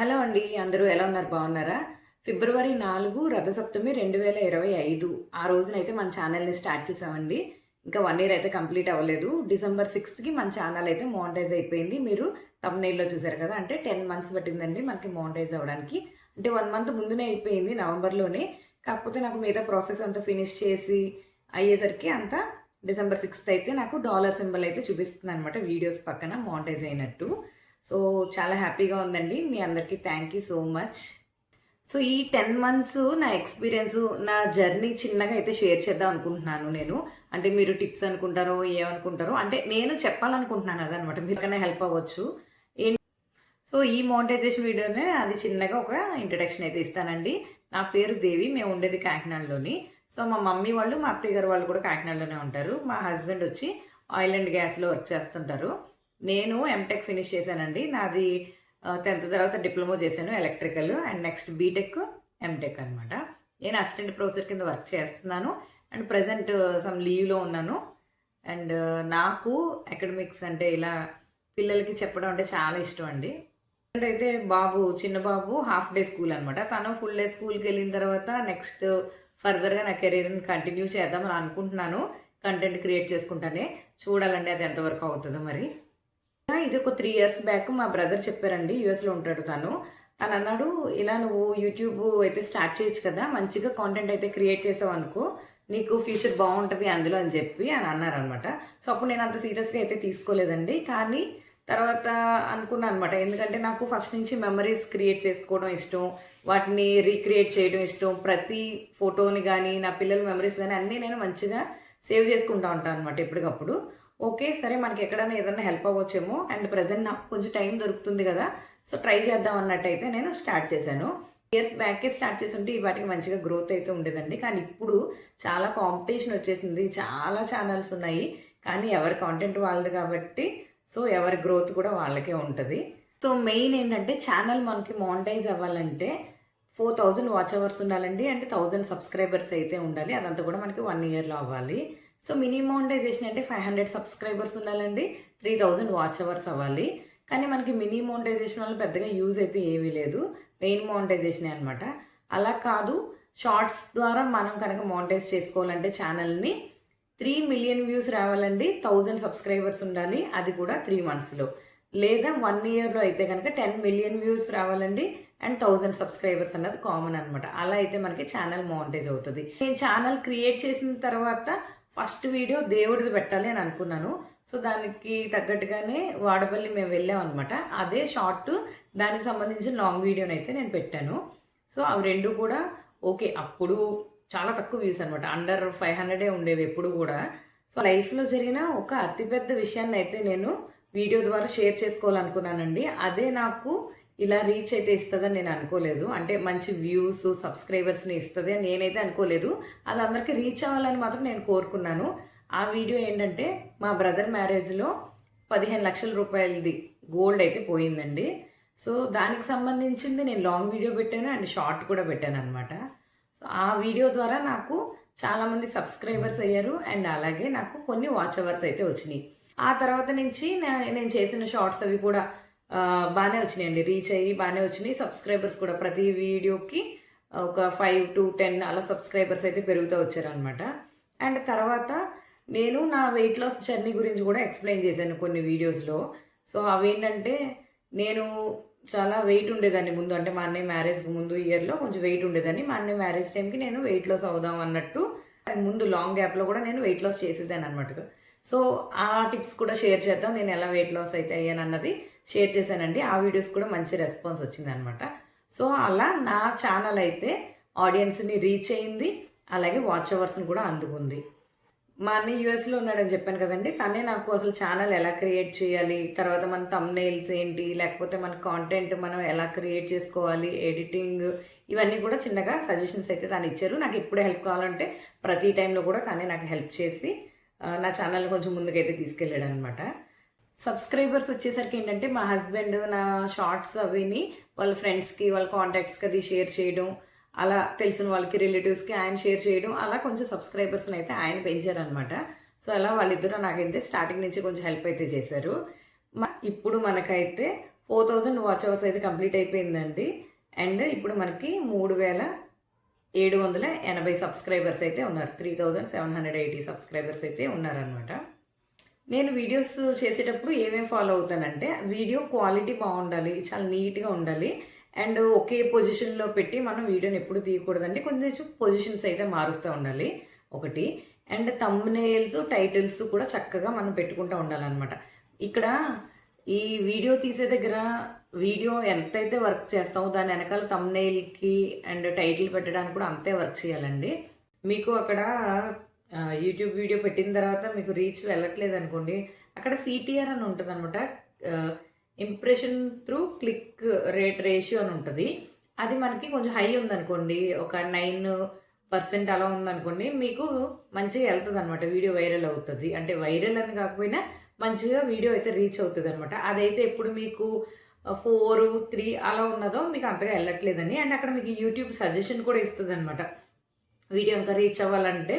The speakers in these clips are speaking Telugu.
హలో అండి అందరూ ఎలా ఉన్నారు? బాగున్నారా? ఫిబ్రవరి నాలుగు రథసప్తమి రెండు వేల ఇరవై ఐదు. ఆ రోజునైతే మన ఛానల్ని స్టార్ట్ చేసామండి. ఇంకా వన్ ఇయర్ అయితే కంప్లీట్ అవ్వలేదు. డిసెంబర్ సిక్స్త్కి మన ఛానల్ అయితే మోనటైజ్ అయిపోయింది. మీరు తమ్నైల్లో చూసారు కదా అంటే టెన్ మంత్స్ పట్టిందండి మనకి మోనటైజ్ అవ్వడానికి. అంటే వన్ మంత్ ముందునే అయిపోయింది నవంబర్లోనే. కాకపోతే నాకు మిగతా ప్రాసెస్ అంతా ఫినిష్ చేసి అయ్యేసరికి అంతా డిసెంబర్ సిక్స్త్ అయితే నాకు డాలర్ సింబల్ అయితే చూపిస్తుంది అనమాట వీడియోస్ పక్కన మోనటైజ్ అయినట్టు. సో చాలా హ్యాపీగా ఉందండి. మీ అందరికీ thank you so much so ఈ టెన్ మంత్స్ నా ఎక్స్పీరియన్స్ నా జర్నీ చిన్నగా అయితే షేర్ చేద్దాం అనుకుంటున్నాను నేను. అంటే మీరు టిప్స్ అనుకుంటారో ఏమనుకుంటారో అంటే నేను చెప్పాలనుకుంటున్నాను అదనమాట. మీరు కన్నా హెల్ప్ అవ్వచ్చు సో ఈ మోనిటైజేషన్ వీడియోనే అది చిన్నగా ఒక ఇంట్రడక్షన్ అయితే ఇస్తానండి. నా పేరు దేవి మేము ఉండేది కాకినాడలోని. సో మా మమ్మీ వాళ్ళు మా అత్తయ్య గారు వాళ్ళు కూడా కాకినాడలోనే ఉంటారు. మా హస్బెండ్ వచ్చి ఆయిల్ అండ్ గ్యాస్లో వర్క్ చేస్తుంటారు. నేను ఎంటెక్ ఫినిష్ చేశానండి. నాది టెన్త్ తర్వాత డిప్లొమా చేశాను electrical and next BTech MTech అనమాట నేను అసిస్టెంట్ ప్రొఫెసర్ కింద వర్క్ చేస్తున్నాను. అండ్ ప్రజెంట్ సమ్ లీవ్లో ఉన్నాను. అండ్ నాకు అకాడమిక్స్ అంటే ఇలా పిల్లలకి చెప్పడం అంటే చాలా ఇష్టం అండి. అయితే బాబు చిన్న బాబు హాఫ్ డే స్కూల్ అనమాట తను ఫుల్ డే స్కూల్కి వెళ్ళిన తర్వాత నెక్స్ట్ ఫర్దర్గా నా కెరీర్ని కంటిన్యూ చేద్దామని అనుకుంటున్నాను. కంటెంట్ క్రియేట్ చేసుకుంటానే. చూడాలండి అది ఎంతవరకు అవుతుందో మరి. ఇది ఒక త్రీ ఇయర్స్ బ్యాక్ మా బ్రదర్ చెప్పారండి యూఎస్లో ఉంటాడు తను. తను అన్నాడు ఇలా నువ్వు యూట్యూబ్ అయితే స్టార్ట్ చేయొచ్చు కదా మంచిగా కాంటెంట్ అయితే క్రియేట్ చేసావు అనుకో నీకు ఫ్యూచర్ బాగుంటుంది అందులో అని చెప్పి అని అన్నారనమాట సో అప్పుడు నేను అంత సీరియస్గా అయితే తీసుకోలేదండి. కానీ తర్వాత అనుకున్నాను అనమాట ఎందుకంటే నాకు ఫస్ట్ నుంచి మెమరీస్ క్రియేట్ చేసుకోవడం ఇష్టం వాటిని రీక్రియేట్ చేయడం ఇష్టం. ప్రతి ఫోటోని కానీ నా పిల్లల మెమరీస్ కానీ అన్నీ నేను మంచిగా సేవ్ చేసుకుంటా ఉంటాను అనమాట ఎప్పటికప్పుడు. ఓకే సరే మనకి ఎక్కడైనా ఏదైనా హెల్ప్ అవ్వచ్చేమో. అండ్ ప్రజెంట్ నాకు కొంచెం టైం దొరుకుతుంది కదా. సో ట్రై చేద్దాం అన్నట్టయితే నేను స్టార్ట్ చేశాను. ఇయర్స్ బ్యాకే స్టార్ట్ చేసి ఉంటే వాటికి మంచిగా గ్రోత్ అయితే ఉండేదండి. కానీ ఇప్పుడు చాలా కాంపిటీషన్ వచ్చేసింది. చాలా ఛానల్స్ ఉన్నాయి. కానీ ఎవరి కాంటెంట్ వాళ్ళది కాబట్టి సో ఎవరి గ్రోత్ కూడా వాళ్ళకే ఉంటుంది. సో మెయిన్ ఏంటంటే ఛానల్ మనకి మానిటైజ్ అవ్వాలంటే ఫోర్ థౌజండ్ వాచ్ అవర్స్ ఉండాలండి. అంటే థౌజండ్ సబ్స్క్రైబర్స్ అయితే ఉండాలి. అదంతా కూడా మనకి వన్ ఇయర్లో అవ్వాలి. సో మినీ మోనిటైజేషన్ అంటే ఫైవ్ హండ్రెడ్ సబ్స్క్రైబర్స్ ఉండాలండి. త్రీ థౌజండ్ వాచ్ అవర్స్ అవ్వాలి. కానీ మనకి మినీ మోనిటైజేషన్ వల్ల పెద్దగా యూజ్ అయితే ఏమీ లేదు. మెయిన్ మోనిటైజేషనే అనమాట అలా కాదు షార్ట్స్ ద్వారా మనం కనుక మోనిటైజ్ చేసుకోవాలంటే ఛానల్ని త్రీ మిలియన్ వ్యూస్ రావాలండి. థౌజండ్ సబ్స్క్రైబర్స్ ఉండాలి. అది కూడా త్రీ మంత్స్లో. లేదా వన్ ఇయర్లో అయితే కనుక టెన్ మిలియన్ వ్యూస్ రావాలండి. అండ్ థౌజండ్ సబ్స్క్రైబర్స్ అన్నది కామన్ అనమాట అలా అయితే మనకి ఛానల్ మోనిటైజ్ అవుతుంది. నేను ఛానల్ క్రియేట్ చేసిన తర్వాత ఫస్ట్ వీడియో దేవుడిది పెట్టాలి అని అనుకున్నాను. సో దానికి తగ్గట్టుగానే వాడపల్లి మేము వెళ్ళాం అనమాట అదే షార్ట్ దానికి సంబంధించిన లాంగ్ వీడియోని అయితే నేను పెట్టాను. సో అవి రెండు కూడా ఓకే అప్పుడు చాలా తక్కువ వ్యూస్ అనమాట అండర్ ఫైవ్ హండ్రెడే ఉండేవి ఎప్పుడు కూడా. సో లైఫ్లో జరిగిన ఒక అతిపెద్ద విషయాన్ని అయితే నేను వీడియో ద్వారా షేర్ చేసుకోవాలనుకున్నానండి. అదే నాకు ఇలా రీచ్ అయితే ఇస్తుందని నేను అనుకోలేదు. అంటే మంచి వ్యూస్ సబ్స్క్రైబర్స్ని ఇస్తుంది అని నేనైతే అనుకోలేదు. అది అందరికీ రీచ్ అవ్వాలని మాత్రం నేను కోరుకున్నాను. ఆ వీడియో ఏంటంటే మా బ్రదర్ మ్యారేజ్లో పదిహేను లక్షల రూపాయలది గోల్డ్ అయితే పోయిందండి. సో దానికి సంబంధించింది నేను లాంగ్ వీడియో పెట్టాను అండ్ షార్ట్ కూడా పెట్టాను అనమాట సో ఆ వీడియో ద్వారా నాకు చాలామంది సబ్స్క్రైబర్స్ అయ్యారు అండ్ అలాగే నాకు కొన్ని వాచ్ అవర్స్ అయితే వచ్చినాయి. ఆ తర్వాత నుంచి నేను చేసిన షార్ట్స్ అవి కూడా బాగానే వచ్చినాయండి. రీచ్ అయ్యి బాగానే వచ్చినాయి. సబ్స్క్రైబర్స్ కూడా ప్రతి వీడియోకి ఒక ఫైవ్ టు టెన్ అలా సబ్స్క్రైబర్స్ అయితే పెరుగుతూ వచ్చారనమాట అండ్ తర్వాత నేను నా వెయిట్ లాస్ జర్నీ గురించి కూడా ఎక్స్ప్లెయిన్ చేశాను కొన్ని వీడియోస్లో సో అవేంటంటే నేను చాలా వెయిట్ ఉండేదాన్ని ముందు. అంటే మా అన్నయ్య మ్యారేజ్కి ముందు ఇయర్లో కొంచెం వెయిట్ ఉండేదాన్ని. మా అన్నయ్య మ్యారేజ్ టైంకి నేను వెయిట్ లాస్ అవుదాం అన్నట్టు ముందు లాంగ్ గ్యాప్లో కూడా నేను వెయిట్ లాస్ చేసేదాన్ని అనమాట సో ఆ టిప్స్ కూడా షేర్ చేద్దాం. నేను ఎలా వెయిట్ లాస్ అయితే అయ్యాను అన్నది. షేర్ చేశానండి. ఆ వీడియోస్ కూడా మంచి రెస్పాన్స్ వచ్చింది అనమాట సో అలా నా ఛానల్ అయితే ఆడియన్స్ని రీచ్ అయింది. అలాగే వాచ్ అవర్స్ని కూడా అందుకుంది. మా అన్న యూఎస్లో ఉన్నాడని చెప్పాను కదండి. తనే నాకు అసలు ఛానల్ ఎలా క్రియేట్ చేయాలి తర్వాత మన తమ్నైల్స్ ఏంటి లేకపోతే మన కాంటెంట్ మనం ఎలా క్రియేట్ చేసుకోవాలి ఎడిటింగ్ ఇవన్నీ కూడా చిన్నగా సజెషన్స్ అయితే తను ఇచ్చారు. నాకు ఎప్పుడు హెల్ప్ కావాలంటే ప్రతి టైంలో కూడా తనే నాకు హెల్ప్ చేసి నా ఛానల్ని కొంచెం ముందుకైతే తీసుకెళ్ళాడు అనమాట సబ్స్క్రైబర్స్ వచ్చేసరికి ఏంటంటే మా హస్బెండ్ నా షార్ట్స్ అవిని వాళ్ళ ఫ్రెండ్స్కి వాళ్ళ కాంటాక్ట్స్కి అది షేర్ చేయడం అలా తెలిసిన వాళ్ళకి రిలేటివ్స్కి ఆయన షేర్ చేయడం అలా కొంచెం సబ్స్క్రైబర్స్ని అయితే ఆయన పెంచారనమాట సో అలా వాళ్ళిద్దరూ నాకైతే స్టార్టింగ్ నుంచి కొంచెం హెల్ప్ అయితే చేశారు. ఇప్పుడు మనకైతే ఫోర్ థౌజండ్ వాచ్ అవర్స్ అయితే కంప్లీట్ అయిపోయిందండి. అండ్ ఇప్పుడు మనకి మూడు వేల ఏడు వందల ఎనభై సబ్స్క్రైబర్స్ అయితే ఉన్నారు. Three thousand seven hundred eighty subscribers అయితే ఉన్నారనమాట నేను వీడియోస్ చేసేటప్పుడు ఏమేమి ఫాలో అవుతానంటే వీడియో క్వాలిటీ బాగుండాలి చాలా నీట్గా ఉండాలి. అండ్ ఒకే పొజిషన్లో పెట్టి మనం వీడియోని ఎప్పుడు తీయకూడదండి. కొంచెం పొజిషన్స్ అయితే మారుస్తూ ఉండాలి. ఒకటి. అండ్ తమ్నేల్స్ టైటిల్స్ కూడా చక్కగా మనం పెట్టుకుంటూ ఉండాలన్నమాట. ఇక్కడ ఈ వీడియో తీసే దగ్గర వీడియో ఎంతైతే వర్క్ చేస్తామో దాని వెనకాల తమ్నైల్కి అండ్ టైటిల్ పెట్టడానికి కూడా అంతే వర్క్ చేయాలండి. మీకు అక్కడ యూట్యూబ్ వీడియో పెట్టిన తర్వాత మీకు రీచ్ వెళ్ళట్లేదు అనుకోండి అక్కడ సిటీఆర్ అని ఉంటుంది అనమాట impression through click rate ratio అని ఉంటుంది. అది మనకి కొంచెం హై ఉందనుకోండి ఒక నైన్ పర్సెంట్ అలా ఉందనుకోండి మీకు మంచిగా వెళ్తుంది అనమాట వీడియో వైరల్ అవుతుంది. అంటే వైరల్ అని కాకపోయినా మంచిగా వీడియో అయితే రీచ్ అవుతుంది అనమాట అదైతే ఎప్పుడు మీకు ఫోర్ త్రీ అలా ఉన్నదో మీకు అంతగా వెళ్ళట్లేదని అండ్ అక్కడ మీకు యూట్యూబ్ సజెషన్ కూడా ఇస్తుంది అనమాట వీడియో ఇంకా రీచ్ అవ్వాలంటే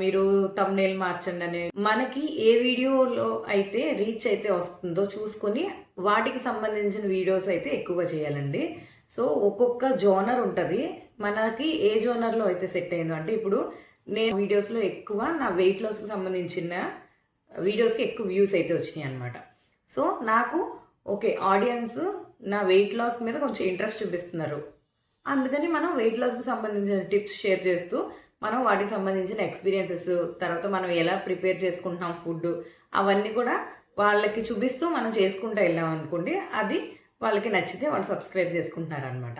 మీరు తమ్నేల్ మార్చండి అనే మనకి ఏ వీడియోలో అయితే రీచ్ అయితే వస్తుందో చూసుకొని వాటికి సంబంధించిన వీడియోస్ అయితే ఎక్కువగా చేయాలండి. సో ఒక్కొక్క జోనర్ ఉంటుంది. మనకి ఏ జోనర్లో అయితే సెట్ అయిందో అంటే ఇప్పుడు నేను వీడియోస్లో ఎక్కువ నా వెయిట్ లాస్కి సంబంధించిన వీడియోస్కి ఎక్కువ వ్యూస్ అయితే వచ్చినాయి అనమాట సో నాకు ఓకే ఆడియన్స్ నా వెయిట్ లాస్ మీద కొంచెం ఇంట్రెస్ట్ చూపిస్తున్నారు. అందుకని మనం వెయిట్ లాస్కి సంబంధించిన టిప్స్ షేర్ చేస్తూ మనం వాటికి సంబంధించిన ఎక్స్పీరియన్సెస్ తర్వాత మనం ఎలా ప్రిపేర్ చేసుకుంటున్నాం ఫుడ్ అవన్నీ కూడా వాళ్ళకి చూపిస్తూ మనం చేసుకుంటూ వెళ్ళాం అనుకోండి అది వాళ్ళకి నచ్చితే వాళ్ళు సబ్స్క్రైబ్ చేసుకుంటున్నారు అనమాట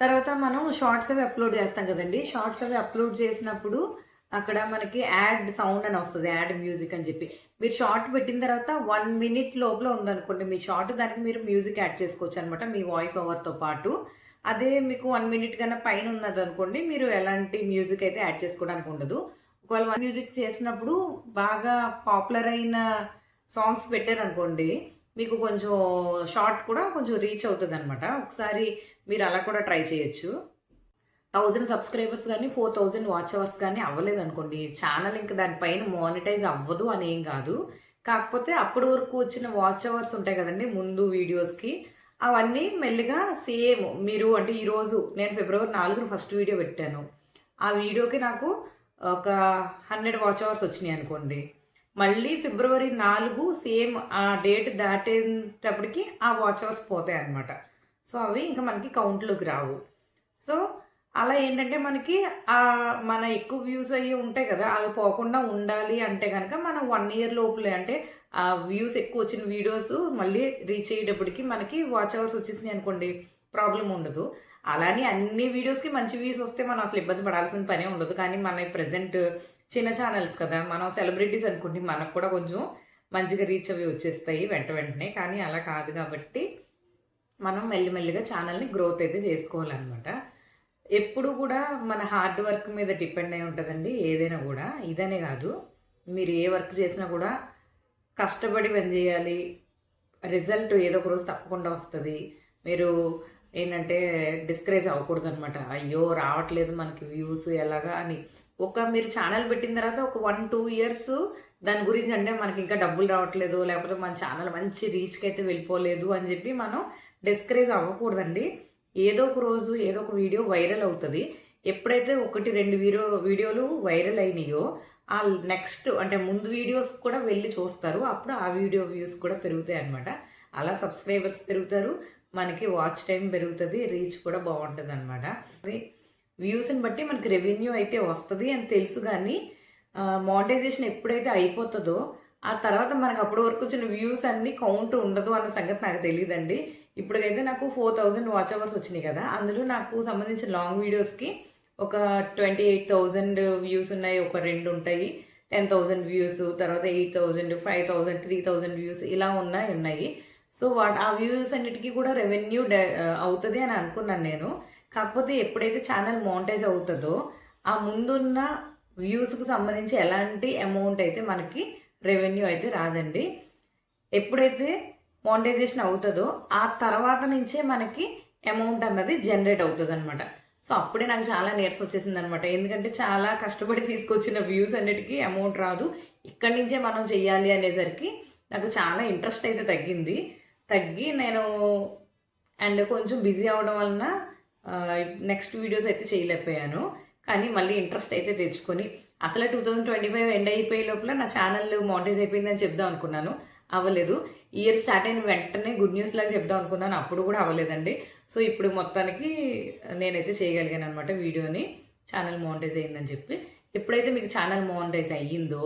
తర్వాత మనం షార్ట్స్ అవి అప్లోడ్ చేస్తాం కదండి షార్ట్స్ అవి అప్లోడ్ చేసినప్పుడు అక్కడ మనకి యాడ్ సౌండ్ అని వస్తుంది యాడ్ మ్యూజిక్ అని చెప్పి. మీరు షార్ట్ పెట్టిన తర్వాత వన్ మినిట్ లోపల ఉందనుకోండి మీ షార్ట్ దానికి మీరు మ్యూజిక్ యాడ్ చేసుకోవచ్చు అనమాట మీ వాయిస్ ఓవర్తో పాటు. అదే మీకు వన్ మినిట్ కన్నా పైన ఉన్నది అనుకోండి మీరు ఎలాంటి మ్యూజిక్ అయితే యాడ్ చేసుకోవడానికి ఉండదు. ఒకవేళ వన్ మ్యూజిక్ చేసినప్పుడు బాగా పాపులర్ అయిన సాంగ్స్ పెట్టారనుకోండి మీకు కొంచెం షార్ట్ కూడా కొంచెం రీచ్ అవుతుంది అనమాట ఒకసారి మీరు అలా కూడా ట్రై చేయొచ్చు. థౌజండ్ సబ్స్క్రైబర్స్ కానీ ఫోర్ థౌజండ్ వాచ్ అవర్స్ కానీ అవ్వలేదు అనుకోండి ఛానల్ ఇంకా దానిపైన మానిటైజ్ అవ్వదు అని ఏం కాదు. కాకపోతే అప్పటి వరకు వచ్చిన వాచ్ అవర్స్ ఉంటాయి కదండి ముందు వీడియోస్కి అవన్నీ మెల్లిగా సేమ్ మీరు అంటే ఈరోజు నేను ఫిబ్రవరి నాలుగున ఫస్ట్ వీడియో పెట్టాను. ఆ వీడియోకి నాకు ఒక హండ్రెడ్ వాచ్ అవర్స్ వచ్చినాయి అనుకోండి. మళ్ళీ ఫిబ్రవరి నాలుగు సేమ్ ఆ డేట్ దాటేటప్పటికి ఆ వాచ్ అవర్స్ పోతాయి అన్నమాట. సో అవి ఇంకా మనకి కౌంట్లోకి రావు. సో అలా ఏంటంటే మనకి ఆ మన ఎక్కువ వ్యూస్ అయ్యి ఉంటాయి కదా అవి పోకుండా ఉండాలి అంటే కనుక మనం వన్ ఇయర్ లోపలే అంటే ఆ వ్యూస్ ఎక్కువ వచ్చిన వీడియోస్ మళ్ళీ రీచ్ అయ్యేటప్పటికి మనకి వాచ్ అవర్స్ వచ్చేసినాయి అనుకోండి ప్రాబ్లం ఉండదు. అలానే అన్ని వీడియోస్కి మంచి వ్యూస్ వస్తే మనం అసలు ఇబ్బంది పడాల్సిన పనే ఉండదు. కానీ మన ప్రజెంట్ చిన్న ఛానల్స్ కదా మనం సెలబ్రిటీస్ అనుకోండి మనకు కూడా కొంచెం మంచిగా రీచ్ అవి వచ్చేస్తాయి వెంట వెంటనే. కానీ అలా కాదు కాబట్టి మనం మెల్లిమెల్లిగా ఛానల్ని గ్రోత్ అయితే చేసుకోవాలన్నమాట. ఎప్పుడు కూడా మన హార్డ్ వర్క్ మీద డిపెండ్ అయి ఉంటుందండి ఏదైనా కూడా. ఇదనే కాదు. మీరు ఏ వర్క్ చేసినా కూడా కష్టపడి పనిచేయాలి రిజల్ట్ ఏదో ఒక రోజు తప్పకుండా వస్తుంది. మీరు ఏంటంటే డిస్కరేజ్ అవ్వకూడదు అనమాట అయ్యో రావట్లేదు మనకి వ్యూస్ ఎలాగా అని. ఒక మీరు ఛానల్ పెట్టిన తర్వాత ఒక వన్ టూ ఇయర్స్ దాని గురించి అంటే మనకి ఇంకా డబ్బులు రావట్లేదు. లేకపోతే మన ఛానల్ మంచి రీచ్కి అయితే వెళ్ళిపోలేదు అని చెప్పి మనం డిస్కరేజ్ అవ్వకూడదండి. ఏదో ఒక రోజు ఏదో ఒక వీడియో వైరల్ అవుతుంది. ఎప్పుడైతే ఒకటి రెండు వీడియో వీడియోలు వైరల్ అయినాయో ఆ నెక్స్ట్ అంటే ముందు వీడియోస్ కూడా వెళ్ళి చూస్తారు. అప్పుడు ఆ వీడియో వ్యూస్ కూడా పెరుగుతాయి అనమాట అలా సబ్స్క్రైబర్స్ పెరుగుతారు. మనకి వాచ్ టైం పెరుగుతుంది రీచ్ కూడా బాగుంటుంది అనమాట అది వ్యూస్ని బట్టి మనకి రెవెన్యూ అయితే వస్తుంది అని తెలుసు కానీ మోనిటైజేషన్ ఎప్పుడైతే అయిపోతుందో ఆ తర్వాత మనకు అప్పటి వరకు వచ్చిన వ్యూస్ అన్ని కౌంట్ ఉండదు అన్న సంగతి నాకు తెలియదండి ఇప్పటికైతే నాకు ఫోర్ థౌజండ్ వాచ్ అవర్స్ వచ్చినాయి కదా. అందులో నాకు సంబంధించిన లాంగ్ వీడియోస్కి ఒక ట్వంటీ ఎయిట్ థౌజండ్ వ్యూస్ ఉన్నాయి ఒక రెండు ఉంటాయి. టెన్ థౌజండ్ వ్యూస్ తర్వాత eight thousand five thousand three thousand views ఇలా ఉన్నాయి ఉన్నాయి. సో వాట్ ఆ వ్యూస్ అన్నిటికీ కూడా రెవెన్యూ అవుతుంది అని అనుకున్నాను నేను. కాకపోతే ఎప్పుడైతే ఛానల్ మోనిటైజ్ అవుతుందో ఆ ముందున్న వ్యూస్కి సంబంధించి ఎలాంటి అమౌంట్ అయితే మనకి రెవెన్యూ అయితే రాదండి. ఎప్పుడైతే మోనిటైజేషన్ అవుతుందో ఆ తర్వాత నుంచే మనకి అమౌంట్ అన్నది జనరేట్ అవుతుంది అనమాట సో అప్పుడే నాకు చాలా నీరసం వచ్చేసింది అనమాట ఎందుకంటే చాలా కష్టపడి తీసుకొచ్చిన వ్యూస్ అన్నిటికీ అమౌంట్ రాదు. ఇక్కడి నుంచే మనం చెయ్యాలి అనేసరికి నాకు చాలా ఇంట్రెస్ట్ అయితే తగ్గింది. తగ్గి నేను అండ్ కొంచెం బిజీ అవడం వలన నెక్స్ట్ వీడియోస్ అయితే చేయలేకపోయాను. కానీ మళ్ళీ ఇంట్రెస్ట్ అయితే తెచ్చుకొని అసలు two thousand twenty five end అయిపోయే లోపల నా ఛానల్ మోటైజ్ అయిపోయిందని చెప్దాం అనుకున్నాను. అవ్వలేదు. ఇయర్ స్టార్ట్ అయిన వెంటనే గుడ్ న్యూస్ లాగా చెప్దాం అనుకున్నాను. అప్పుడు కూడా అవ్వలేదండి. సో ఇప్పుడు మొత్తానికి నేనైతే చేయగలిగాను అనమాట వీడియోని. ఛానల్ మోనిటైజ్ అయ్యిందని చెప్పి. ఎప్పుడైతే మీకు ఛానల్ మోనిటైజ్ అయ్యిందో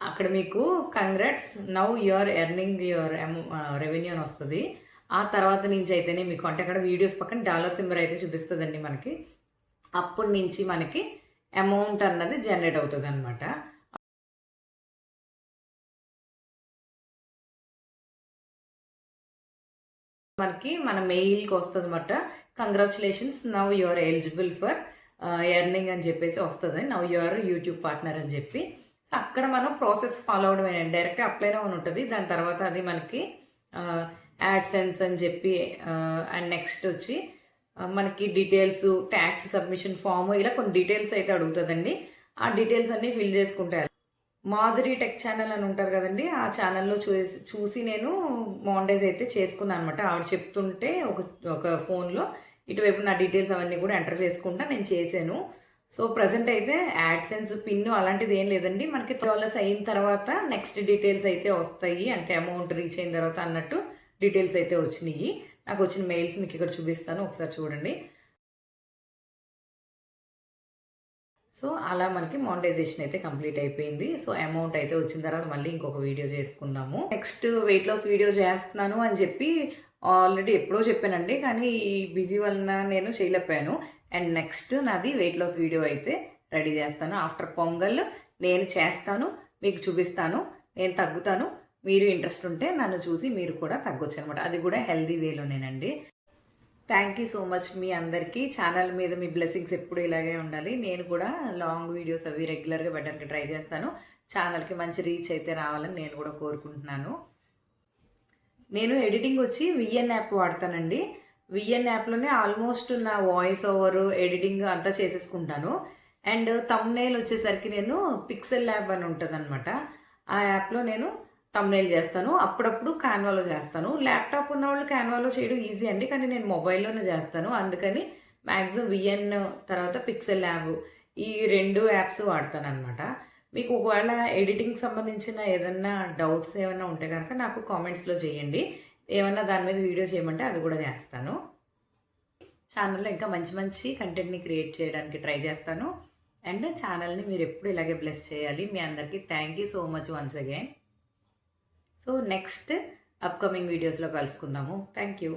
అక్కడ మీకు congrats now your earning your revenue అని వస్తుంది. ఆ తర్వాత నుంచి అయితేనే మీకు అంటే అక్కడ వీడియోస్ పక్కన డాలర్ సింబర్ అయితే చూపిస్తుందండి మనకి. అప్పటి నుంచి మనకి అమౌంట్ అన్నది జనరేట్ అవుతుంది అనమాట మనకి మన మెయిల్కి వస్తుంది అనమాట congratulations now your eligible for earning అని చెప్పేసి వస్తుంది. నవ్ యువర్ యూట్యూబ్ పార్ట్నర్ అని చెప్పి. సో అక్కడ మనం ప్రాసెస్ ఫాలో అవడం డైరెక్ట్ అప్లైలో అని ఉంటుంది. దాని తర్వాత అది మనకి uh, యాడ్సెన్స్ అని చెప్పి uh, అండ్ నెక్స్ట్ వచ్చి uh, మనకి డీటెయిల్స్ ట్యాక్స్ సబ్మిషన్ ఫామ్ ఇలా కొన్ని డీటెయిల్స్ అయితే అడుగుతుందండి. ఆ డీటెయిల్స్ అన్నీ ఫిల్ చేసుకుంటారు మాధురి టెక్ ఛానల్ అని ఉంటారు కదండి ఆ ఛానల్లో చూసి చూసి నేను మాండైజ్ అయితే చేసుకున్నాను అనమాట ఆవిడ చెప్తుంటే ఒక ఒక ఫోన్లో ఇటువైపు నా డీటెయిల్స్ అవన్నీ కూడా ఎంటర్ చేసుకుంటా నేను చేశాను. సో ప్రజెంట్ అయితే యాడ్సెన్స్ పిన్ అలాంటిది ఏం లేదండి. మనకి డాలర్స్ అయిన తర్వాత నెక్స్ట్ డీటెయిల్స్ అయితే వస్తాయి. అంటే అమౌంట్ రీచ్ అయిన తర్వాత అన్నట్టు డీటెయిల్స్ అయితే వచ్చినాయి. నాకు వచ్చిన మెయిల్స్ మీకు ఇక్కడ చూపిస్తాను. ఒకసారి చూడండి. సో అలా మనకి మానిటైజేషన్ అయితే కంప్లీట్ అయిపోయింది. సో అమౌంట్ అయితే వచ్చిన తర్వాత మళ్ళీ ఇంకొక వీడియో చేసుకుందాము. నెక్స్ట్ వెయిట్ లాస్ వీడియో చేస్తున్నాను అని చెప్పి ఆల్రెడీ ఎప్పుడో చెప్పానండి. కానీ ఈ బిజీ వలన నేను చేయలేకపోయాను. అండ్ నెక్స్ట్ నాది వెయిట్ లాస్ వీడియో అయితే రెడీ చేస్తాను. ఆఫ్టర్ పొంగల్ నేను చేస్తాను మీకు చూపిస్తాను నేను తగ్గుతాను. మీరు ఇంట్రెస్ట్ ఉంటే నన్ను చూసి మీరు కూడా తగ్గొచ్చు అనమాట అది కూడా హెల్దీ వేలోనేనండి థ్యాంక్ యూ సో మచ్ మీ అందరికీ. ఛానల్ మీద మీ బ్లెస్సింగ్స్ ఎప్పుడు ఇలాగే ఉండాలి. నేను కూడా లాంగ్ వీడియోస్ అవి రెగ్యులర్గా పెట్టడానికి ట్రై చేస్తాను. ఛానల్కి మంచి రీచ్ అయితే రావాలని నేను కూడా కోరుకుంటున్నాను. నేను ఎడిటింగ్ వచ్చి విఎన్ యాప్ వాడతానండి. విఎన్ యాప్లోనే ఆల్మోస్ట్ నా వాయిస్ ఓవర్ ఎడిటింగ్ అంతా చేసేసుకుంటాను. అండ్ తమ్నేల్ వచ్చేసరికి నేను పిక్సెల్ యాప్ అని ఉంటుంది ఆ యాప్లో నేను తమ్నేల్ చేస్తాను. అప్పుడప్పుడు క్యాన్వాలో చేస్తాను. ల్యాప్టాప్ ఉన్న వాళ్ళు క్యాన్వాలో చేయడం ఈజీ అండి. కానీ నేను మొబైల్లోనే చేస్తాను. అందుకని మ్యాక్సిమం విఎన్ తర్వాత పిక్సెల్ ల్యాబ్ ఈ రెండు యాప్స్ వాడతాను అనమాట మీకు ఒకవేళ ఎడిటింగ్ సంబంధించిన ఏదన్నా డౌట్స్ ఏమైనా ఉంటే కనుక నాకు కామెంట్స్లో చేయండి. ఏమన్నా దాని మీద వీడియో చేయమంటే అది కూడా చేస్తాను. ఛానల్లో ఇంకా మంచి మంచి కంటెంట్ని క్రియేట్ చేయడానికి ట్రై చేస్తాను. అండ్ ఛానల్ని మీరు ఎప్పుడు ఇలాగే బ్లెస్ చేయాలి. మీ అందరికీ thank you so much once again so next upcoming వీడియోస్లో కలుసుకుందాము. Thank you.